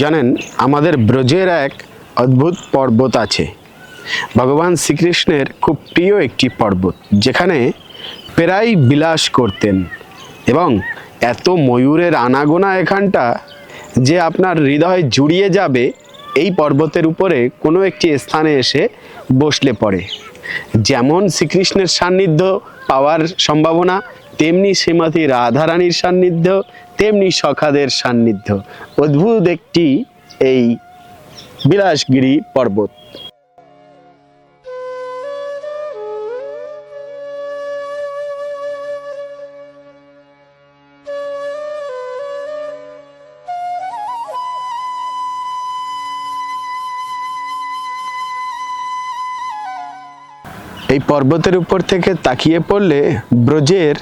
জানেন, আমাদের ব্রজের এক অদ্ভুত পর্বত আছে। ভগবান শ্রীকৃষ্ণের খুব প্রিয় একটি পর্বত, যেখানে প্রায় বিলাস করতেন এবং এত ময়ূরের আনাগোনা এখানটা যে আপনার হৃদয় জুড়িয়ে যাবে, এই পর্বতের উপরে কোনো একটি স্থানে এসে বসলে পড়ে। যেমন শ্রীকৃষ্ণের সান্নিধ্য পাওয়ার সম্ভাবনা, তেমনি শ্রীমতী রাধারানীর সান্নিধ্য তেমনি সখাদের সান্নিধ্য। অদ্ভুত একটি এই বিলাসগিরি পর্বত। এই পর্বতের উপর থেকে তাকিয়ে পড়লে ব্রজের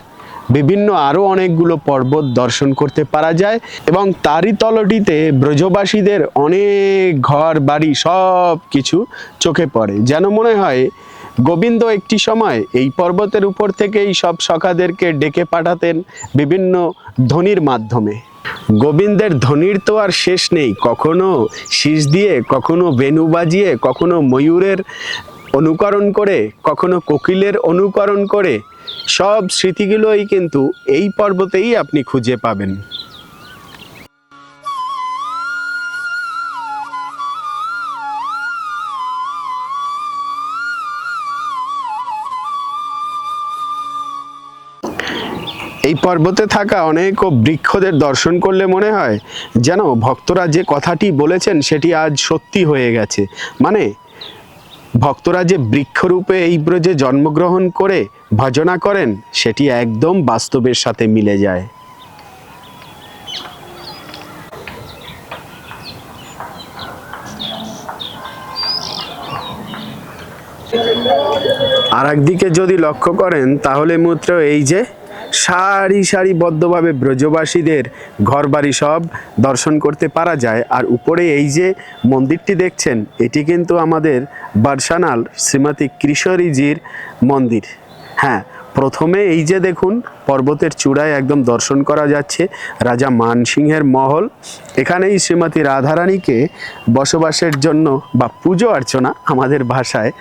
বিভিন্ন আরও অনেকগুলো পর্বত দর্শন করতে পারা যায় এবং তারই তলটিতে ব্রজবাসীদের অনেক ঘর, বাড়ি সব কিছু চোখে পড়ে। যেন মনে হয়, গোবিন্দ একটি সময় এই পর্বতের উপর থেকেই সব সখাদেরকে ডেকে পাঠাতেন বিভিন্ন ধ্বনির মাধ্যমে। গোবিন্দের ধ্বনির তো আর শেষ নেই। কখনো শীষ দিয়ে, কখনো বেনু বাজিয়ে, কখনো ময়ূরের অনুকরণ করে, কখনো কোকিলের অনুকরণ করে সব স্মৃতিগুলোই কিন্তু এই পর্বতেই আপনি খুঁজে পাবেন। এই পর্বতে থাকা অনেক বৃক্ষদের দর্শন করলে মনে হয় যেন ভক্তরা যে কথাটি বলেছেন সেটি আজ সত্যি হয়ে গেছে। মানে ভক্তরা যে বৃক্ষরূপে এই ব্রজে জন্মগ্রহণ করে ভজনা করেন, সেটি একদম বাস্তবের সাথে মিলে যায়। আর একদিকে যদি লক্ষ্য করেন, তাহলে মাত্র এই যে সারি সারিবদ্ধভাবে ব্রজবাসীদের ঘরবাড়ি সব দর্শন করতে পারা যায়। আর উপরে এই যে মন্দিরটি দেখছেন, এটি কিন্তু আমাদের বারসানাল শ্রীমতী কিশোরীজির মন্দির। হ্যাঁ প্রথমে এই যে দেখুন, পর্বতের চূড়ায় একদম দর্শন করা যাচ্ছে, রাজা মানসিংহের মহল। এখানেই শ্রীমতী রাধারানীকে বসবাসের জন্য বা পুজো অর্চনা আমাদের ভাষায়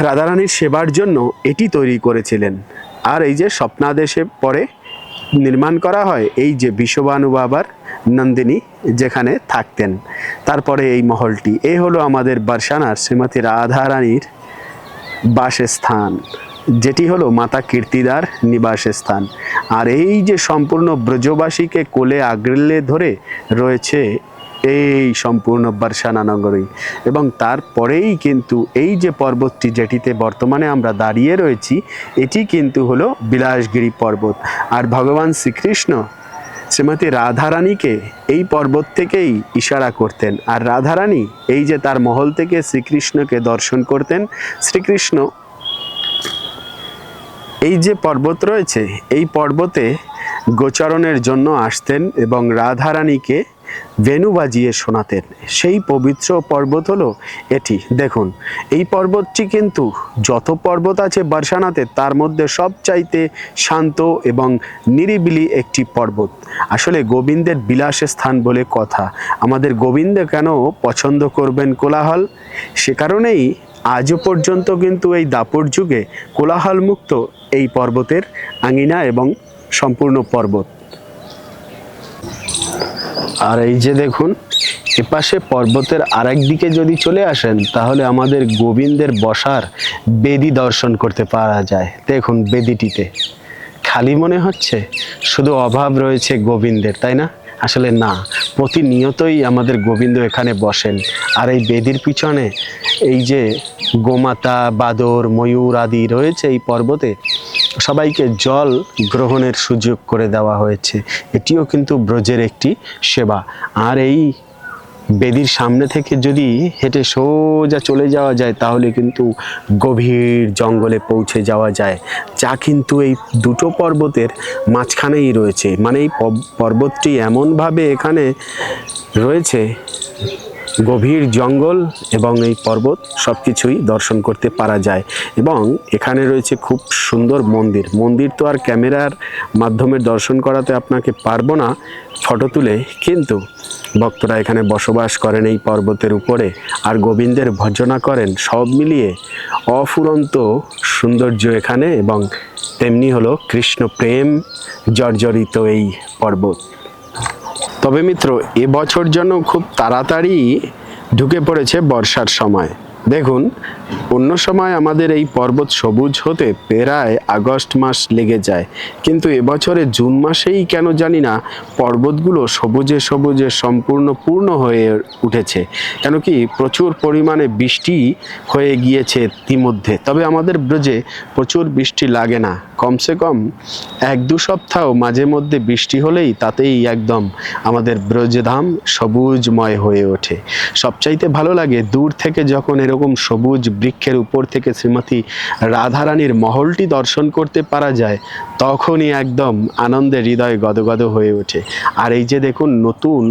রাধারানীর সেবার জন্য এটি তৈরি করেছিলেন। আর এই যে স্বপ্নাদেশে পরে নির্মাণ করা হয়, এই যে বিশ্ববানু বাবার নন্দিনী যেখানে থাকতেন, তারপরে এই মহলটি। এই হলো আমাদের বারসানার শ্রীমতী রাধারানীর বাসস্থান, যেটি হলো মাতা কীর্তিদার নিবাসস্থান। আর এই যে সম্পূর্ণ ব্রজবাসীকে কোলে আগলে ধরে রয়েছে এই সম্পূর্ণ বারসানা নগরী। এবং তারপরেই কিন্তু এই যে পর্বতটি যেটিতে বর্তমানে আমরা দাঁড়িয়ে রয়েছি, এটি কিন্তু হলো বিলাসগিরি পর্বত। আর ভগবান শ্রীকৃষ্ণ শ্রীমতী রাধারানীকে এই পর্বত থেকেই ইশারা করতেন। আর রাধারানী এই যে তার মহল থেকে শ্রীকৃষ্ণকে দর্শন করতেন, শ্রীকৃষ্ণ এই যে পর্বত রয়েছে, এই পর্বতে গোচরণের জন্য আসতেন এবং রাধারানীকে বেনু বাজিয়ে শোনাতেন। সেই পবিত্র পর্বত হলো এটি। দেখুন, এই পর্বতটি কিন্তু যত পর্বত আছে বারসানাতে, তার মধ্যে সবচাইতে শান্ত এবং নিরিবিলি একটি পর্বত। আসলে গোবিন্দের বিলাস স্থান বলে কথা। আমাদের গোবিন্দ কেন পছন্দ করবেন কোলাহল? সে কারণেই আজও পর্যন্ত কিন্তু এই দাপর যুগে কোলাহল মুক্ত এই পর্বতের আঙিনা এবং সম্পূর্ণ পর্বত। আর এই যে দেখুন, এপাশে পর্বতের আরেক দিকে যদি চলে আসেন, তাহলে আমাদের গোবিন্দের বসার বেদি দর্শন করতে পারা যায়। দেখুন বেদিটিতে। খালি মনে হচ্ছে শুধু অভাব রয়েছে গোবিন্দের, তাই না? আসলে না, প্রতিনিয়তই আমাদের গোবিন্দ এখানে বসেন। আর এই বেদির পিছনে এই যে গোমাতা, বাদর, ময়ূর আদি রয়েছে এই পর্বতে। সবাইকে জল গ্রহণের সুযোগ করে দেওয়া হয়েছে। এটিও কিন্তু ব্রজের একটি সেবা। আর এই বেদির সামনে থেকে যদি হেঁটে সোজা চলে যাওয়া যায়, তাহলে কিন্তু গভীর জঙ্গলে পৌঁছে যাওয়া যায়। যা কিন্তু এই দুটো পর্বতের মাঝখানেই রয়েছে। মানে এই পর্বতটি এমনভাবে এখানে রয়েছে গভীর জঙ্গল এবং এই পর্বত সব কিছুই দর্শন করতে পারা যায়। এবং এখানে রয়েছে খুব সুন্দর মন্দির। মন্দির তো আর ক্যামেরার মাধ্যমে দর্শন করাতে আপনাকে পারব না ফটো তুলে, কিন্তু ভক্তরা এখানে বসবাস করেন এই পর্বতের উপরে আর গোবিন্দের ভজনা করেন, সব মিলিয়ে অফুরন্ত সৌন্দর্য এখানে এবং তেমনি হলো কৃষ্ণ প্রেম জর্জরিত এই পর্বত। তবে মিত্র এবছর যেন খুব তাড়াতাড়ি ঢুকে পড়েছে বর্ষার সময়। দেখুন, অন্য সময় আমাদের এই পর্বত সবুজ হতে প্রায় আগস্ট মাস লেগে যায়। কিন্তু এবছরে জুন মাসেই কেন জানি না পর্বতগুলো সবুজে সবুজে সম্পূর্ণ পূর্ণ হয়ে উঠেছে। কেন কি প্রচুর পরিমাণে বৃষ্টি হয়ে গিয়েছে ইতিমধ্যে। তবে আমাদের ব্রজে প্রচুর বৃষ্টি লাগে না। কমসে কম এক দু সপ্তাহ মাঝে মধ্যে বৃষ্টি হলেই তাতেই একদম আমাদের ব্রজধাম সবুজময় হয়ে ওঠে। সবচাইতে ভালো লাগে দূর থেকে যখন এরকম সবুজ বৃক্ষের উপর থেকে শ্রীমতী রাধারানীর মহলটি দর্শন করতে পারা যায়, তখনই একদম আনন্দে হৃদয় গদগদ হয়ে ওঠে। আর এই যে দেখুন নতুন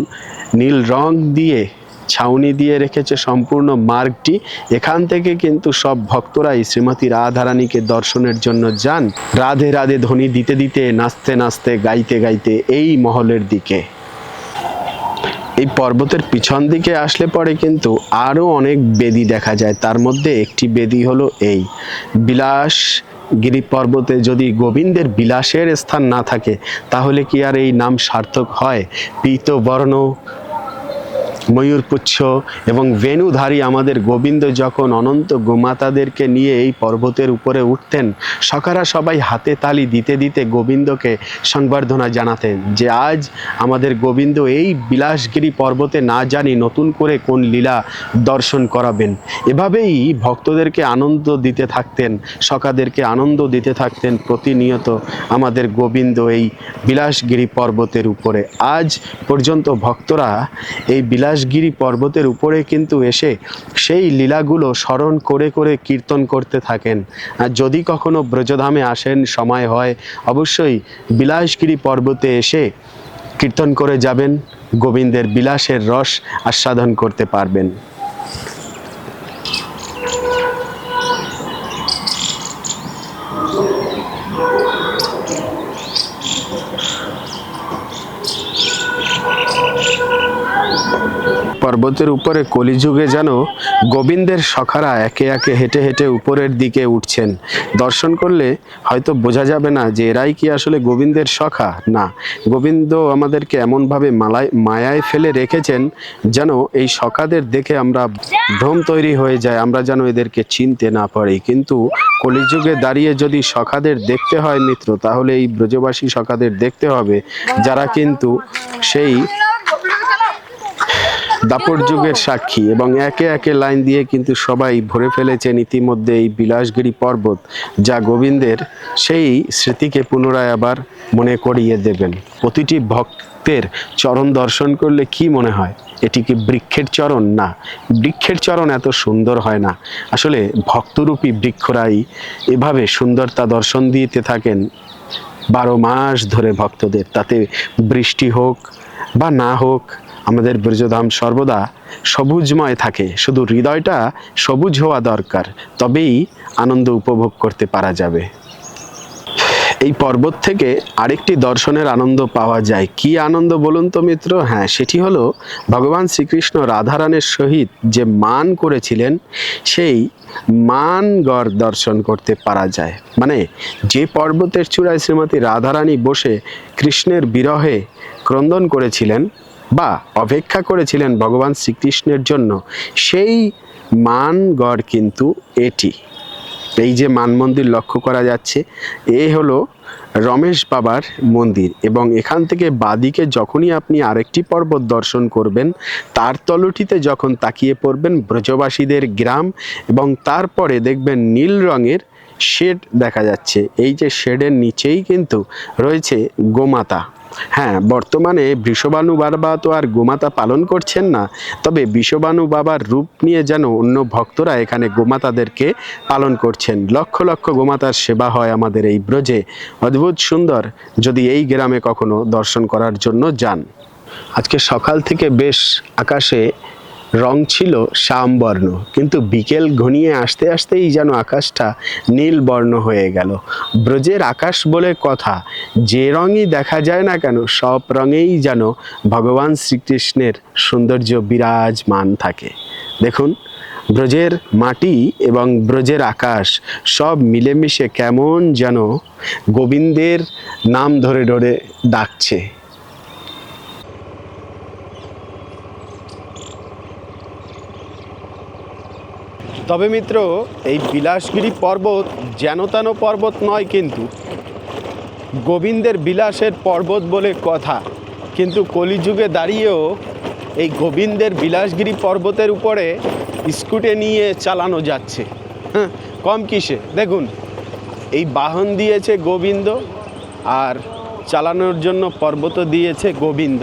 নীল রং দিয়ে ছাউনি দিয়ে রেখেছে সম্পূর্ণ মার্গটি। এখান থেকে কিন্তু সব ভক্তরাই শ্রীমতী রাধারানীকে দর্শনের জন্য যান। রাধে রাধে ধ্বনি দিতে দিতে, নাচতে নাচতে, গাইতে গাইতে এই মহলের দিকে। এই পর্বতের পিছন দিকে আসলে পরে কিন্তু আরও অনেক বেদি দেখা যায়। তার মধ্যে একটি বেদি হলো এই। বিলাস গিরি পর্বতে যদি গোবিন্দের বিলাসের স্থান না থাকে, তাহলে কি আর এই নাম সার্থক হয়? পীতবর্ণ ময়ূরপুচ্ছ এবং ভেনুধারী আমাদের গোবিন্দ যখন অনন্ত গোমাতাদেরকে নিয়ে এই পর্বতের উপরে উঠতেন, সকারা সবাই হাতে তালি দিতে দিতে গোবিন্দকে সংবর্ধনা জানাতেন যে আজ আমাদের গোবিন্দ এই বিলাসগিরি পর্বতে না জানি নতুন করে কোন লীলা দর্শন করাবেন। এভাবেই ভক্তদেরকে আনন্দ দিতে থাকতেন, সকাদেরকে আনন্দ দিতে থাকতেন প্রতিনিয়ত আমাদের গোবিন্দ এই বিলাসগিরি পর্বতের উপরে। আজ পর্যন্ত ভক্তরা এই বিলাসগিরি পর্বতের উপরে কিন্তু এসে সেই লীলাগুলো স্মরণ করে করে কীর্তন করতে থাকেন। আর যদি কখনো ব্রজধামে আসেন, সময় হয়, অবশ্যই বিলাসগিরি পর্বতে এসে কীর্তন করে যাবেন, গোবিন্দের বিলাসের রস আস্বাদন করতে পারবেন। পর্বতের উপরে কলিযুগে যেন গোবিন্দের সখারা একে একে হেঁটে হেঁটে উপরের দিকে উঠছেন। দর্শন করলে হয়তো বোঝা যাবে না যে এরাই কি আসলে গোবিন্দের সখা? না, গোবিন্দ আমাদেরকে এমনভাবে মালায়, মায়ায় ফেলে রেখেছেন যেন এই সখাদের দেখে আমরা ভ্রম তৈরি হয়ে যায় আমরা যেন এদেরকে চিনতে না পারি। কিন্তু কলিযুগে দাঁড়িয়ে যদি সখাদের দেখতে হয় মিত্র, তাহলে এই ব্রজবাসী সখাদের দেখতে হবে, যারা কিন্তু সেই দাপট যুগের সাক্ষী এবং একে একে লাইন দিয়ে কিন্তু সবাই ভরে ফেলেছেন ইতিমধ্যে এই বিলাসগিরি পর্বত যা গোবিন্দের সেই স্মৃতিকে পুনরায় আবার মনে করিয়ে দেবেন। প্রতিটি ভক্তের চরণ দর্শন করলে কি মনে হয়? এটি কি বৃক্ষের চরণ? না, বৃক্ষের চরণ এত সুন্দর হয় না। আসলে ভক্তরূপী বৃক্ষরাই এভাবে সুন্দরতা দর্শন দিতে থাকেন বারো মাস ধরে ভক্তদের। তাতে বৃষ্টি হোক বা না হোক আমাদের ব্রজধাম সর্বদা সবুজময় থাকে। শুধু হৃদয়টা সবুজ হওয়া দরকার, তবেই আনন্দ উপভোগ করতে পারা যাবে। এই পর্বত থেকে আরেকটি দর্শনের আনন্দ পাওয়া যায়। কি আনন্দ বলুন তো মিত্র? হ্যাঁ সেটি হলো ভগবান শ্রীকৃষ্ণ রাধারানের সহিত যে মান করেছিলেন, সেই মানগড় দর্শন করতে পারা যায়। মানে যে পর্বতের চূড়ায় শ্রীমতী রাধারানী বসে কৃষ্ণের বিরহে ক্রন্দন করেছিলেন বা অপেক্ষা করেছিলেন ভগবান শ্রীকৃষ্ণের জন্য, সেই মানগড় কিন্তু এটি। এই যে মান মন্দির লক্ষ্য করা যাচ্ছে, এ হলো রমেশ বাবার মন্দির এবং এখান থেকে বাদিকে যখনই আপনি আরেকটি পর্বত দর্শন করবেন, তার তলটিতে যখন তাকিয়ে পড়বেন ব্রজবাসীদের গ্রাম এবং তারপরে দেখবেন নীল রঙের শেড দেখা যাচ্ছে। এই যে শেডের নিচেই কিন্তু রয়েছে গোমাতা। হ্যাঁ বর্তমানে বৃষবাণু বাবা তো আর গোমাতা পালন করছেন না, তবে বিশ্ববাণু বাবার রূপ নিয়ে যেন অন্য ভক্তরা এখানে গোমাতাদেরকে পালন করছেন। লক্ষ লক্ষ গোমাতার সেবা হয় আমাদের এই ব্রজে। অদ্ভুত সুন্দর, যদি এই গ্রামে কখনো দর্শন করার জন্য যান। আজকে সকাল থেকে বেশ আকাশে রং ছিল শ্যামবর্ণ। কিন্তু বিকেল ঘনিয়ে আসতে আসতেই যেন আকাশটা নীল বর্ণ হয়ে গেল। ব্রজের আকাশ বলে কথা, যে রঙই দেখা যায় না কেন, সব রঙেই যেন ভগবান শ্রীকৃষ্ণের সৌন্দর্য বিরাজমান থাকে। দেখুন, ব্রজের মাটি এবং ব্রজের আকাশ সব মিলেমিশে কেমন যেন গোবিন্দের নাম ধরে ধরে ডাকছে। তবে মিত্র, এই বিলাসগিরি পর্বত যেন তেন পর্বত নয় কিন্তু। গোবিন্দের বিলাসের পর্বত বলে কথা। কিন্তু কলিযুগে দাঁড়িয়েও এই গোবিন্দের বিলাসগিরি পর্বতের উপরে স্কুটে নিয়ে চালানো যাচ্ছে। হ্যাঁ কম কিসে? দেখুন, এই বাহন দিয়েছে গোবিন্দ আর চালানোর জন্য পর্বত দিয়েছে গোবিন্দ।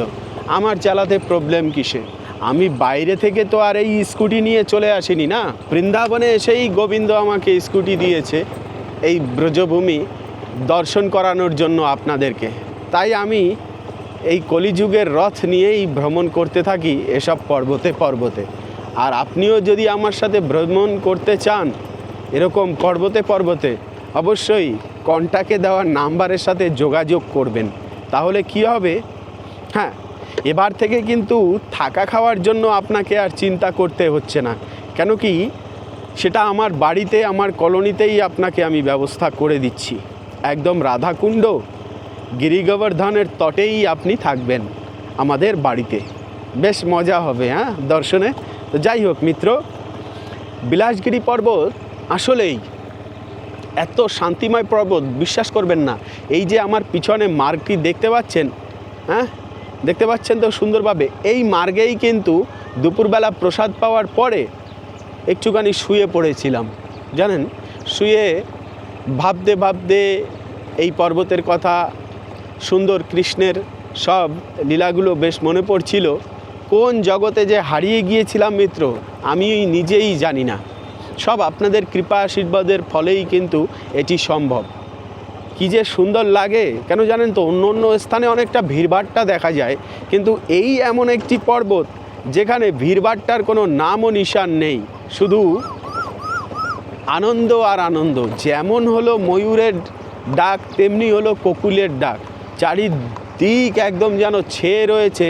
আমার চালাতে প্রবলেম কিসে? আমি বাইরে থেকে তো আর এই স্কুটি নিয়ে চলে আসিনি না? বৃন্দাবনে এসেই গোবিন্দ আমাকে স্কুটি দিয়েছে, এই ব্রজভূমি দর্শন করানোর জন্য আপনাদেরকে। তাই আমি এই কলিযুগের রথ নিয়েই ভ্রমণ করতে থাকি এসব পর্বতে পর্বতে। আর আপনিও যদি আমার সাথে ভ্রমণ করতে চান এরকম পর্বতে পর্বতে, অবশ্যই কন্টাকে দেওয়া নাম্বারের সাথে যোগাযোগ করবেন। তাহলে কি হবে? হ্যাঁ এবার থেকে কিন্তু থাকা খাওয়ার জন্য আপনাকে আর চিন্তা করতে হচ্ছে না। কেন কি সেটা আমার বাড়িতে, আমার কলোনিতেই আপনাকে আমি ব্যবস্থা করে দিচ্ছি। একদম রাধাকুণ্ড, গিরিগোবর্ধনের তটেই আপনি থাকবেন আমাদের বাড়িতে। বেশ মজা হবে হ্যাঁ দর্শনে? তো যাই হোক মিত্র, বিলাসগিরি পর্বত আসলেই এত শান্তিময় পর্বত, বিশ্বাস করবেন না। এই যে আমার পিছনে মার্গটি দেখতে পাচ্ছেন হ্যাঁ দেখতে পাচ্ছেন তো সুন্দরভাবে। এই মার্গেই কিন্তু দুপুরবেলা প্রসাদ পাওয়ার পরে একটুখানি শুয়ে পড়েছিলাম। জানেন? শুয়ে ভাবতে ভাবতে এই পর্বতের কথা, সুন্দর কৃষ্ণের সব লীলাগুলো বেশ মনে পড়ছিল। কোন জগতে যে হারিয়ে গিয়েছিলাম মিত্র, আমি নিজেই জানি না। সব আপনাদের কৃপা আশীর্বাদের ফলেই কিন্তু এটি সম্ভব। কি যে সুন্দর লাগে। কেন জানেন তো, অন্য অন্য স্থানে অনেকটা ভিড়ভাট্টা দেখা যায়, কিন্তু এই এমন একটি পর্বত যেখানে ভিড়ভাট্টার কোনো নাম ও নিশান নেই, শুধু আনন্দ আর আনন্দ। যেমন হলো ময়ূরের ডাক, তেমনি হলো কোকুলের ডাক। চারিদিক একদম যেন ছেয়ে রয়েছে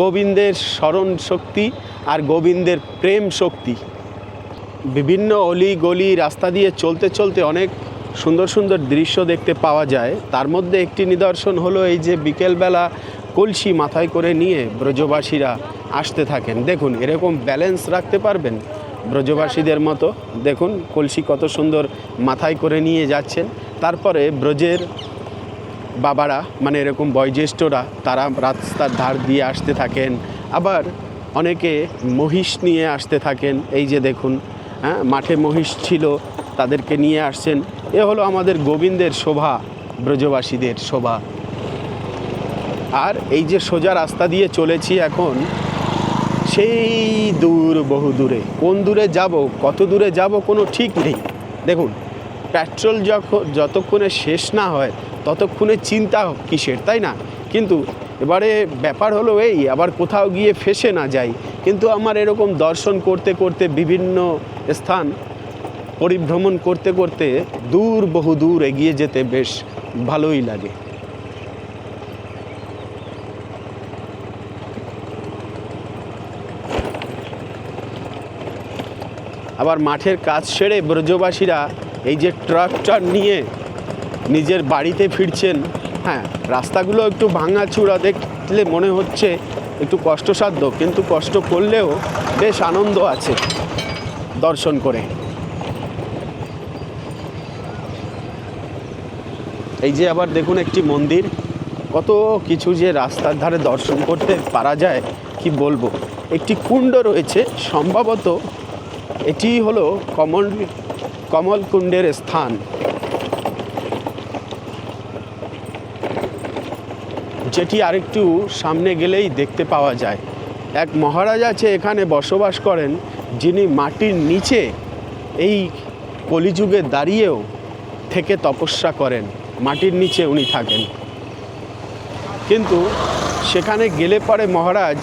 গোবিন্দের স্মরণ শক্তি আর গোবিন্দের প্রেম শক্তি। বিভিন্ন অলি গলি রাস্তা দিয়ে চলতে চলতে অনেক সুন্দর সুন্দর দৃশ্য দেখতে পাওয়া যায়। তার মধ্যে একটি নিদর্শন হলো এই যে বিকেলবেলা কলসি মাথায় করে নিয়ে ব্রজবাসীরা আসতে থাকেন। দেখুন, এরকম ব্যালেন্স রাখতে পারবেন ব্রজবাসীদের মতো। দেখুন, কলসি কত সুন্দর মাথায় করে নিয়ে যাচ্ছেন। তারপরে ব্রজের বাবারা মানে এরকম বয়োজ্যেষ্ঠরা, তারা রাস্তার ধার দিয়ে আসতে থাকেন। আবার অনেকে মহিষ নিয়ে আসতে থাকেন। এই যে দেখুন হ্যাঁ মাঠে মহিষ ছিল, তাদেরকে নিয়ে আসছেন। এ হলো আমাদের গোবিন্দের শোভা, ব্রজবাসীদের শোভা। আর এই যে সোজা রাস্তা দিয়ে চলেছি এখন, সেই দূর বহু দূরে। কোন দূরে যাব, কত দূরে যাব কোনো ঠিক নেই। দেখুন পেট্রোল যখন যতক্ষণে শেষ না হয়, ততক্ষণে চিন্তা কিসের, তাই না? কিন্তু এবারে ব্যাপার হলো এই, আবার কোথাও গিয়ে ফেসে না যাই। কিন্তু আমার এরকম দর্শন করতে করতে বিভিন্ন স্থান পরিভ্রমণ করতে করতে দূর, বহু দূর এগিয়ে যেতে বেশ ভালোই লাগে। আবার মাঠের কাজ সেরে ব্রজবাসীরা এই যে ট্রাক্টর নিয়ে নিজের বাড়িতে ফিরছেন হ্যাঁ রাস্তাগুলো একটু ভাঙাচুরা দেখলে মনে হচ্ছে একটু কষ্টসাধ্য, কিন্তু কষ্ট করলেও বেশ আনন্দ আছে দর্শন করে। এই যে আবার দেখুন একটি মন্দির। কত কিছু যে রাস্তার ধারে দর্শন করতে পারা যায়, কি বলব? একটি কুণ্ড রয়েছে, সম্ভবত এটি হলো কমল কমল কুণ্ডের স্থান। যেটি আরেকটু সামনে গেলেই দেখতে পাওয়া যায়। এক মহারাজ আছে এখানে বসবাস করেন, যিনি মাটির নিচে এই কলিযুগে দাঁড়িয়েও থেকে তপস্যা করেন। মাটির নিচে উনি থাকেন। কিন্তু সেখানে গেলে পরে মহারাজ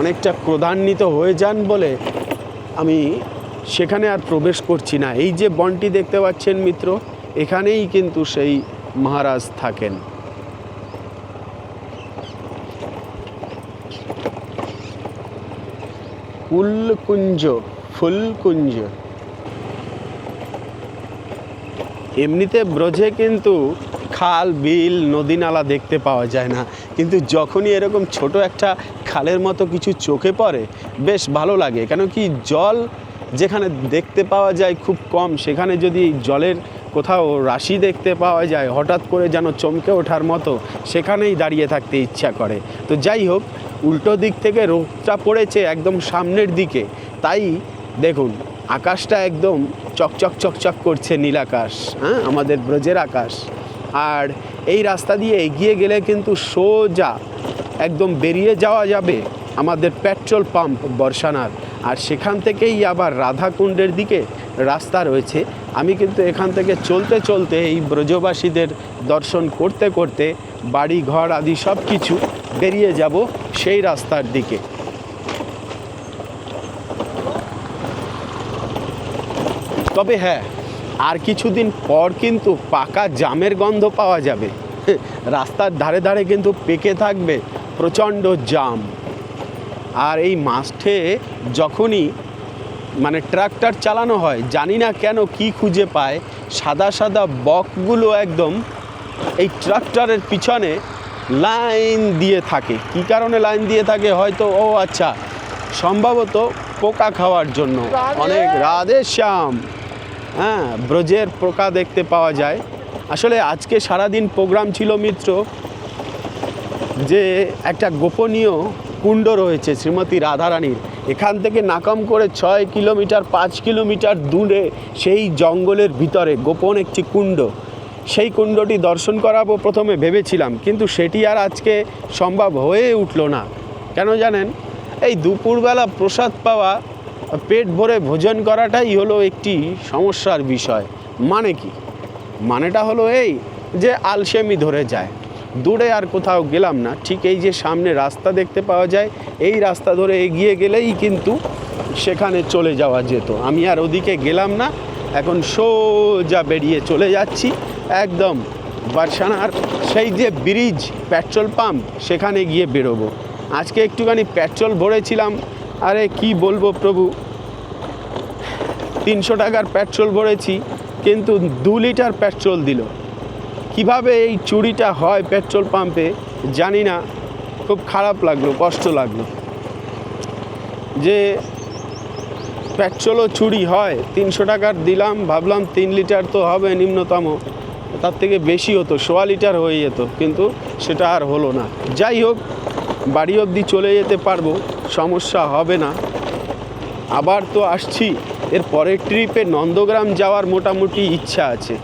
অনেকটা ক্রোধান্বিত হয়ে যান বলে আমি সেখানে আর প্রবেশ করছি না। এই যে বনটি দেখতে পাচ্ছেন মিত্র, এখানেই কিন্তু সেই মহারাজ থাকেন। ফুলকুঞ্জ ফুলকুঞ্জ। এমনিতে ব্রজে কিন্তু খাল, বিল, নদী নালা দেখতে পাওয়া যায় না। কিন্তু যখনই এরকম ছোট একটা খালের মতো কিছু চোখে পড়ে, বেশ ভালো লাগে। কেন কি জল যেখানে দেখতে পাওয়া যায় খুব কম, সেখানে যদি জলের কোথাও রাশি দেখতে পাওয়া যায়, হঠাৎ করে যেন চমকে ওঠার মতো, সেখানেই দাঁড়িয়ে থাকতে ইচ্ছা করে। তো যাই হোক, উল্টো দিক থেকে রোদটা পড়েছে একদম সামনের দিকে। তাই দেখুন, আকাশটা একদম চকচক চকচক করছে নীল আকাশ হ্যাঁ? আমাদের ব্রজের আকাশ। আর এই রাস্তা দিয়ে এগিয়ে গেলে কিন্তু সোজা একদম বেরিয়ে যাওয়া যাবে আমাদের পেট্রোল পাম্প বর্ষানার আর সেখান থেকেই আবার রাধাকুণ্ডের দিকে রাস্তা রয়েছে। আমি কিন্তু এখান থেকে চলতে চলতে এই ব্রজবাসীদের দর্শন করতে করতে বাড়ি ঘর আদি সব কিছু বেরিয়ে যাব সেই রাস্তার দিকে। তবে হ্যাঁ আর কিছুদিন পর কিন্তু পাকা জামের গন্ধ পাওয়া যাবে। রাস্তার ধারে ধারে কিন্তু পেকে থাকবে প্রচণ্ড জাম। আর এই মাঠে যখনই মানে ট্রাক্টর চালানো হয় জানি না কেন কি খুঁজে পায় সাদা সাদা বকগুলো একদম এই ট্রাক্টরের পিছনে লাইন দিয়ে থাকে। কি কারণে লাইন দিয়ে থাকে? হয়তো ও আচ্ছা সম্ভবত পোকা খাওয়ার জন্য। অনেক রাধে শ্যাম। হ্যাঁ ব্রজের পোকা দেখতে পাওয়া যায়। আসলে আজকে সারাদিন প্রোগ্রাম ছিল মিত্র, যে একটা গোপনীয় কুণ্ড রয়েছে শ্রীমতী রাধারানীর। এখান থেকে নাকাম করে ছয় কিলোমিটার, পাঁচ কিলোমিটার দূরে সেই জঙ্গলের ভিতরে গোপন একটি কুণ্ড। সেই কুণ্ডটি দর্শন করাবো প্রথমে ভেবেছিলাম, কিন্তু সেটি আর আজকে সম্ভব হয়ে উঠল না। কেন জানেন? এই দুপুরবেলা প্রসাদ পাওয়া পেট ভরে ভোজন করাটাই হলো একটি সমস্যার বিষয়। মানে কি? মানেটা হলো এই যে আলসেমি ধরে যায়। দূরে আর কোথাও গেলাম না। ঠিক এই যে সামনে রাস্তা দেখতে পাওয়া যায়, এই রাস্তা ধরে এগিয়ে গেলেই কিন্তু সেখানে চলে যাওয়া যেত। আমি আর ওদিকে গেলাম না। এখন সোজা বেরিয়ে চলে যাচ্ছি। একদম বারসানার সেই যে ব্রিজ, পেট্রোল পাম্প, সেখানে গিয়ে বেরোবো। আজকে একটুখানি পেট্রোল ভরেছিলাম। আরে কি বলব প্রভু? তিনশো টাকার পেট্রোল ভরেছি, কিন্তু দু লিটার পেট্রোল দিল। কীভাবে এই চুরিটা হয় পেট্রোল পাম্পে, জানি না। খুব খারাপ লাগল, কষ্ট লাগল। যে পেট্রোলও চুরি হয়, তিনশো টাকার দিলাম, ভাবলাম তিন লিটার তো হবে নিম্নতম। তার থেকে বেশি হতো, সোয়া লিটার হয়ে যেত, কিন্তু সেটা আর হলো না। যাই হোক, বাড়ি অবধি চলে যেতে পারব। সমস্যা হবে না। আবার তো আসছি। এর পরের ট্রিপে নন্দগ্রাম যাওয়ার মোটামুটি ইচ্ছা আছে।